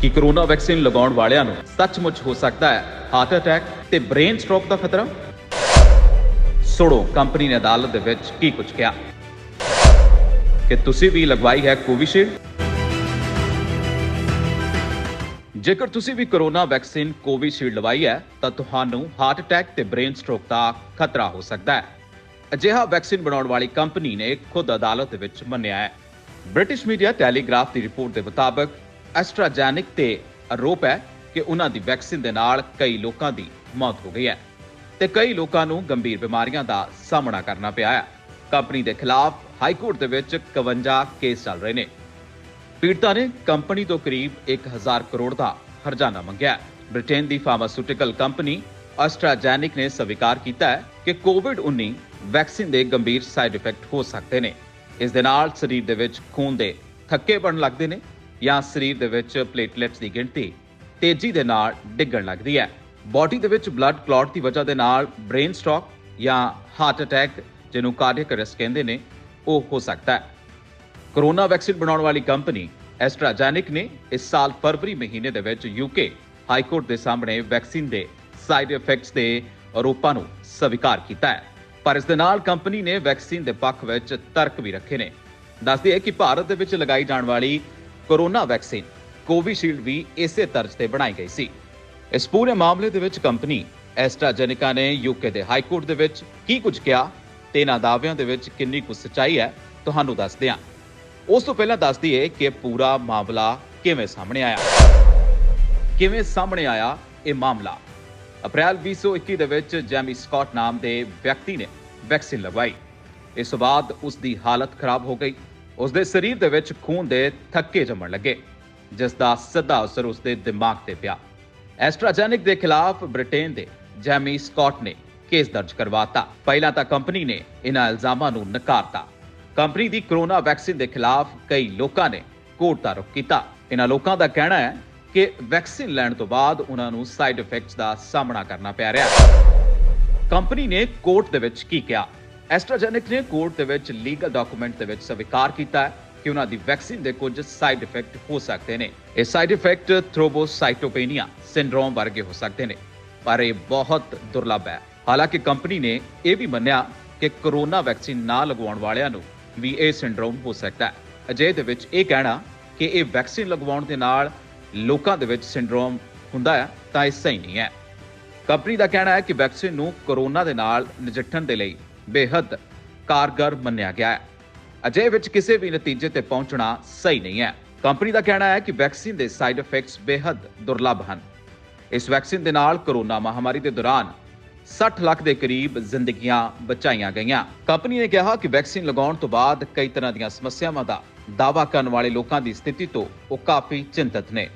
ਕਿ corona vaccine ਲਗਾਉਣ ਵਾਲਿਆਂ ਨੂੰ ਸੱਚਮੁੱਚ ਹੋ ਸਕਦਾ ਹੈ ਹਾਰਟ ਅਟੈਕ ਤੇ ਬ੍ਰੇਨ ਸਟ੍ਰੋਕ ਦਾ ਖਤਰਾ? ਸੁਣੋ, ਕੰਪਨੀ ਨੇ ਅਦਾਲਤ ਦੇ ਵਿੱਚ ਕੀ ਕੁਝ ਕਿਹਾ? ਕਿ ਤੁਸੀਂ ਵੀ ਲਗਵਾਈ ਹੈ ਕੋਵਿਸ਼ੀਲਡ? ਜੇਕਰ ਤੁਸੀਂ ਵੀ ਕਰੋਨਾ ਵੈਕਸੀਨ ਕੋਵਿਸ਼ੀਲਡ ਲਵਾਈ ਹੈ, ਤਾਂ ਤੁਹਾਨੂੰ ਹਾਰਟ ਅਟੈਕ ਤੇ ਬ੍ਰੇਨ ਸਟ੍ਰੋਕ ਦਾ ਖਤਰਾ ਹੋ ਸਕਦਾ ਹੈ। ਅਜਿਹਾ ਵੈਕਸੀਨ ਬਣਾਉਣ ਵਾਲੀ ਕੰਪਨੀ ਨੇ ਖੁਦ ਅਦਾਲਤ ਦੇ ਵਿੱਚ ਮੰਨਿਆ ਹੈ। ਬ੍ਰਿਟਿਸ਼ ਮੀਡੀਆ ਟੈਲੀਗ੍ਰਾਫ ਦੀ ਰਿਪੋਰਟ ਦੇ ਮੁਤਾਬਕ ਐਸਟਰਾਜੈਨਿਕ ਤੇ ਆਰੋਪ ਹੈ ਕਿ ਉਹਨਾਂ ਦੀ ਵੈਕਸੀਨ ਦੇ ਨਾਲ ਕਈ ਲੋਕਾਂ ਦੀ ਮੌਤ ਹੋ ਗਈ ਹੈ ਤੇ ਕਈ ਲੋਕਾਂ ਨੂੰ ਗੰਭੀਰ ਬਿਮਾਰੀਆਂ ਦਾ ਸਾਹਮਣਾ ਕਰਨਾ ਪਿਆ ਹੈ। ਕੰਪਨੀ ਦੇ ਖਿਲਾਫ ਹਾਈ ਕੋਰਟ ਦੇ ਵਿੱਚ 51 ਕੇਸ ਚੱਲ ਰਹੇ ਨੇ। ਪੀੜਤਾ ਨੇ ਕੰਪਨੀ ਤੋਂ ਕਰੀਬ 1000 ਕਰੋੜ ਦਾ ਹਰਜਾਨਾ ਮੰਗਿਆ ਬ੍ਰਿਟੇਨ ਦੀ ਫਾਰਮਾਸਿਊਟੀਕਲ ਕੰਪਨੀ ਐਸਟਰਾਜੈਨਿਕ ਨੇ ਸਵੀਕਾਰ ਕੀਤਾ ਹੈ ਕਿ ਕੋਵਿਡ-19 ਵੈਕਸੀਨ ਦੇ ਗੰਭੀਰ ਸਾਈਡ ਇਫੈਕਟ ਹੋ ਸਕਦੇ ਨੇ। ਇਸ ਦੇ ਨਾਲ ਸਰੀਰ ਦੇ ਵਿੱਚ ਖੂਨ ਦੇ ਥੱਕੇ ਬਣਨ ਲੱਗਦੇ ਨੇ ਜਾਂ ਸਰੀਰ ਦੇ ਵਿੱਚ ਪਲੇਟਲੈਟਸ ਦੀ ਗਿਣਤੀ ਤੇਜ਼ੀ ਦੇ ਨਾਲ ਡਿੱਗਣ ਲੱਗਦੀ ਹੈ। ਬਾਡੀ ਦੇ ਵਿੱਚ ਬਲੱਡ ਕਲੌਟ ਦੀ ਵਜ੍ਹਾ ਦੇ ਨਾਲ ਬ੍ਰੇਨ ਸਟ੍ਰੋਕ ਜਾਂ ਹਾਰਟ ਅਟੈਕ ਜਿਹਨੂੰ ਕਾਰਡੀਅਕ ਅਰੈਸਟ ਕਹਿੰਦੇ ਨੇ, ਉਹ ਹੋ ਸਕਦਾ ਹੈ। ਕੋਰੋਨਾ ਵੈਕਸੀਨ ਬਣਾਉਣ ਵਾਲੀ ਕੰਪਨੀ ਐਸਟਰਾਜੈਨਿਕ ਨੇ ਇਸ ਸਾਲ ਫਰਵਰੀ ਮਹੀਨੇ ਦੇ ਵਿੱਚ ਯੂਕੇ ਹਾਈ ਕੋਰਟ ਦੇ ਸਾਹਮਣੇ ਵੈਕਸੀਨ ਦੇ ਸਾਈਡ ਇਫੈਕਟਸ ਦੇ ਆਰੋਪਾਂ ਨੂੰ ਸਵੀਕਾਰ ਕੀਤਾ ਹੈ। ਪਰ ਇਸ ਦੇ ਨਾਲ ਕੰਪਨੀ ਨੇ ਵੈਕਸੀਨ ਦੇ ਪੱਖ ਵਿੱਚ ਤਰਕ ਵੀ ਰੱਖੇ ਨੇ। ਦੱਸਦੀ ਹੈ ਕਿ ਭਾਰਤ ਦੇ ਵਿੱਚ ਲਗਾਈ ਜਾਣ ਵਾਲੀ ਕੋਰੋਨਾ ਵੈਕਸੀਨ ਕੋਵਿਸ਼ੀਲਡ ਵੀ ਇਸੇ ਤਰਜ਼ ਤੇ ਬਣਾਈ ਗਈ ਸੀ। ਇਸ ਪੂਰੇ ਮਾਮਲੇ ਦੇ ਵਿੱਚ ਕੰਪਨੀ ਐਸਟਰਾਜੈਨਿਕਾ ਨੇ ਯੂਕੇ ਦੇ ਹਾਈ ਕੋਰਟ ਦੇ ਵਿੱਚ ਕੀ ਕੁਝ ਕਿਹਾ ਤੇ ਇਹਨਾਂ ਦਾਅਵਿਆਂ ਦੇ ਵਿੱਚ ਕਿੰਨੀ ਕੁ ਸੱਚਾਈ ਹੈ, ਤੁਹਾਨੂੰ ਦੱਸਦੇ ਹਾਂ ਉਸ ਤੋਂ ਪਹਿਲਾਂ ਦੱਸ ਦਈਏ ਕਿ ਪੂਰਾ ਮਾਮਲਾ ਕਿਵੇਂ ਸਾਹਮਣੇ ਆਇਆ। ਕਿਵੇਂ ਸਾਹਮਣੇ ਆਇਆ ਇਹ ਮਾਮਲਾ? ਅਪ੍ਰੈਲ 2021 ਦੇ ਵਿੱਚ ਜੈਮੀ ਸਕਾਟ ਨਾਮ ਦੇ ਵਿਅਕਤੀ ਨੇ ਵੈਕਸੀਨ ਲਗਵਾਈ। ਇਸ ਤੋਂ ਬਾਅਦ ਉਸ ਦੀ ਹਾਲਤ ਖਰਾਬ ਹੋ ਗਈ। ਉਸ ਦੇ ਸਰੀਰ ਦੇ ਵਿੱਚ ਖੂਨ ਦੇ ਥੱਕੇ ਜੰਮਣ ਲੱਗੇ, ਜਿਸ ਦਾ ਸਿੱਧਾ ਅਸਰ ਉਸ ਦੇ ਦਿਮਾਗ ਤੇ ਪਿਆ। ਐਸਟਰਾਜੈਨਿਕ ਦੇ ਖਿਲਾਫ ਬ੍ਰਿਟੇਨ ਦੇ ਜੈਮੀ ਸਕਾਟ ਨੇ ਕੇਸ ਦਰਜ ਕਰਵਾਤਾ। ਪਹਿਲਾਂ ਤਾਂ ਕੰਪਨੀ ਨੇ ਇਹਨਾਂ ਇਲਜ਼ਾਮਾਂ ਨੂੰ ਨਕਾਰਤਾ। ਕੰਪਨੀ ਦੀ ਕਰੋਨਾ ਵੈਕਸੀਨ ਦੇ ਖਿਲਾਫ ਕਈ ਲੋਕਾਂ ਨੇ ਕੋਰਟ ਦਾ ਰੁਖ ਕੀਤਾ। ਇਹਨਾਂ ਲੋਕਾਂ ਦਾ ਕਹਿਣਾ ਹੈ ਕਿ ਵੈਕਸੀਨ ਲੈਣ ਤੋਂ ਬਾਅਦ ਉਹਨਾਂ ਨੂੰ ਸਾਈਡ ਇਫੈਕਟਸ ਦਾ ਸਾਹਮਣਾ ਕਰਨਾ ਪੈ ਰਿਹਾ। ਕੰਪਨੀ ਨੇ ਕੋਰਟ ਦੇ ਵਿੱਚ ਕੀ ਕਿਹਾ? ਐਸਟਰਾਜੈਨਿਕ ਨੇ ਕੋਰਟ ਦੇ ਵਿੱਚ ਲੀਗਲ ਡਾਕੂਮੈਂਟ ਦੇ ਵਿੱਚ ਸਵੀਕਾਰ ਕੀਤਾ ਹੈ ਕਿ ਉਹਨਾਂ ਦੀ ਵੈਕਸੀਨ ਦੇ ਕੁਝ ਸਾਈਡ ਇਫੈਕਟ ਹੋ ਸਕਦੇ ਨੇ। ਇਹ ਸਾਈਡ ਇਫੈਕਟ ਥ੍ਰੋਬੋਸਾਈਟੋਪੇਨੀਆ ਸਿੰਡਰੋਮ ਵਰਗੇ ਹੋ ਸਕਦੇ ਨੇ, ਪਰ ਇਹ ਬਹੁਤ ਦੁਰਲੱਭ ਹੈ। ਹਾਲਾਂਕਿ ਕੰਪਨੀ ਨੇ ਇਹ ਵੀ ਮੰਨਿਆ ਕਿ ਕਰੋਨਾ ਵੈਕਸੀਨ ਨਾ ਲਗਵਾਉਣ ਵਾਲਿਆਂ ਨੂੰ ਵੀ ਇਹ ਸਿੰਡਰੋਮ ਹੋ ਸਕਦਾ ਹੈ। ਅਜੇ ਦੇ ਵਿੱਚ ਇਹ ਕਹਿਣਾ ਕਿ ਇਹ ਵੈਕਸੀਨ ਲਗਵਾਉਣ ਦੇ ਨਾਲ ਲੋਕਾਂ ਦੇ ਵਿੱਚ ਸਿੰਡਰੋਮ ਹੁੰਦਾ ਹੈ, ਤਾਂ ਇਹ ਸਹੀ ਨਹੀਂ ਹੈ। ਕੰਪਨੀ ਦਾ ਕਹਿਣਾ ਹੈ ਕਿ ਵੈਕਸੀਨ ਨੂੰ ਕੋਰੋਨਾ ਦੇ ਨਾਲ ਨਜਿੱਠਣ ਦੇ ਲਈ ਬੇਹੱਦ ਕਾਰਗਰ ਮੰਨਿਆ ਗਿਆ ਹੈ। ਅਜੇ ਵਿੱਚ ਕਿਸੇ ਵੀ ਨਤੀਜੇ ਤੇ ਪਹੁੰਚਣਾ ਸਹੀ ਨਹੀਂ ਹੈ। ਕੰਪਨੀ ਦਾ ਕਹਿਣਾ ਹੈ ਕਿ ਵੈਕਸੀਨ ਦੇ ਸਾਈਡ ਇਫੈਕਟਸ ਬੇਹੱਦ ਦੁਰਲੱਭ ਹਨ। ਇਸ ਵੈਕਸੀਨ ਦੇ ਨਾਲ ਕਰੋਨਾ ਮਹਾਮਾਰੀ ਦੇ ਦੌਰਾਨ 60 ਲੱਖ ਦੇ ਕਰੀਬ ਜ਼ਿੰਦਗੀਆਂ ਬਚਾਈਆਂ ਗਈਆਂ। ਕੰਪਨੀ ਨੇ ਕਿਹਾ ਕਿ ਵੈਕਸੀਨ ਲਗਾਉਣ ਤੋਂ ਬਾਅਦ ਕਈ ਤਰ੍ਹਾਂ ਦੀਆਂ ਸਮੱਸਿਆਵਾਂ ਦਾ ਦਾਵਾ ਕਰਨ ਵਾਲੇ ਲੋਕਾਂ ਦੀ ਸਥਿਤੀ ਤੋਂ ਉਹ ਕਾਫੀ ਚਿੰਤਤ ਨੇ।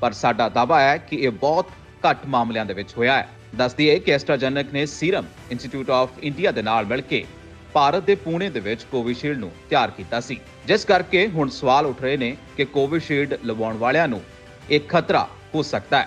ਪਰ ਸਾਡਾ ਦਾਵਾ ਹੈ ਕਿ ਇਹ ਬਹੁਤ ਘੱਟ ਮਾਮਲਿਆਂ ਦੇ ਵਿੱਚ ਹੋਇਆ ਹੈ। ਦੱਸਦੀ ਹੈ ਕਿ ਐਸਟਰਾਜੈਨਿਕ ਨੇ ਸੀਰਮ ਇੰਸਟੀਚਿਊਟ ਆਫ ਇੰਡੀਆ ਦੇ ਨਾਲ ਮਿਲ ਕੇ ਭਾਰਤ ਦੇ ਪੂਣੇ ਦੇ ਵਿੱਚ ਕੋਵਿਸ਼ੀਲਡ ਨੂੰ ਤਿਆਰ ਕੀਤਾ ਸੀ। ਜਿਸ ਕਰਕੇ ਹੁਣ ਸਵਾਲ ਉੱਠ ਰਹੇ ਨੇ ਕਿ ਕੋਵਿਸ਼ੀਲਡ ਲਵਾਉਣ ਵਾਲਿਆਂ ਨੂੰ ਇਹ ਖਤਰਾ ਹੋ ਸਕਦਾ ਹੈ।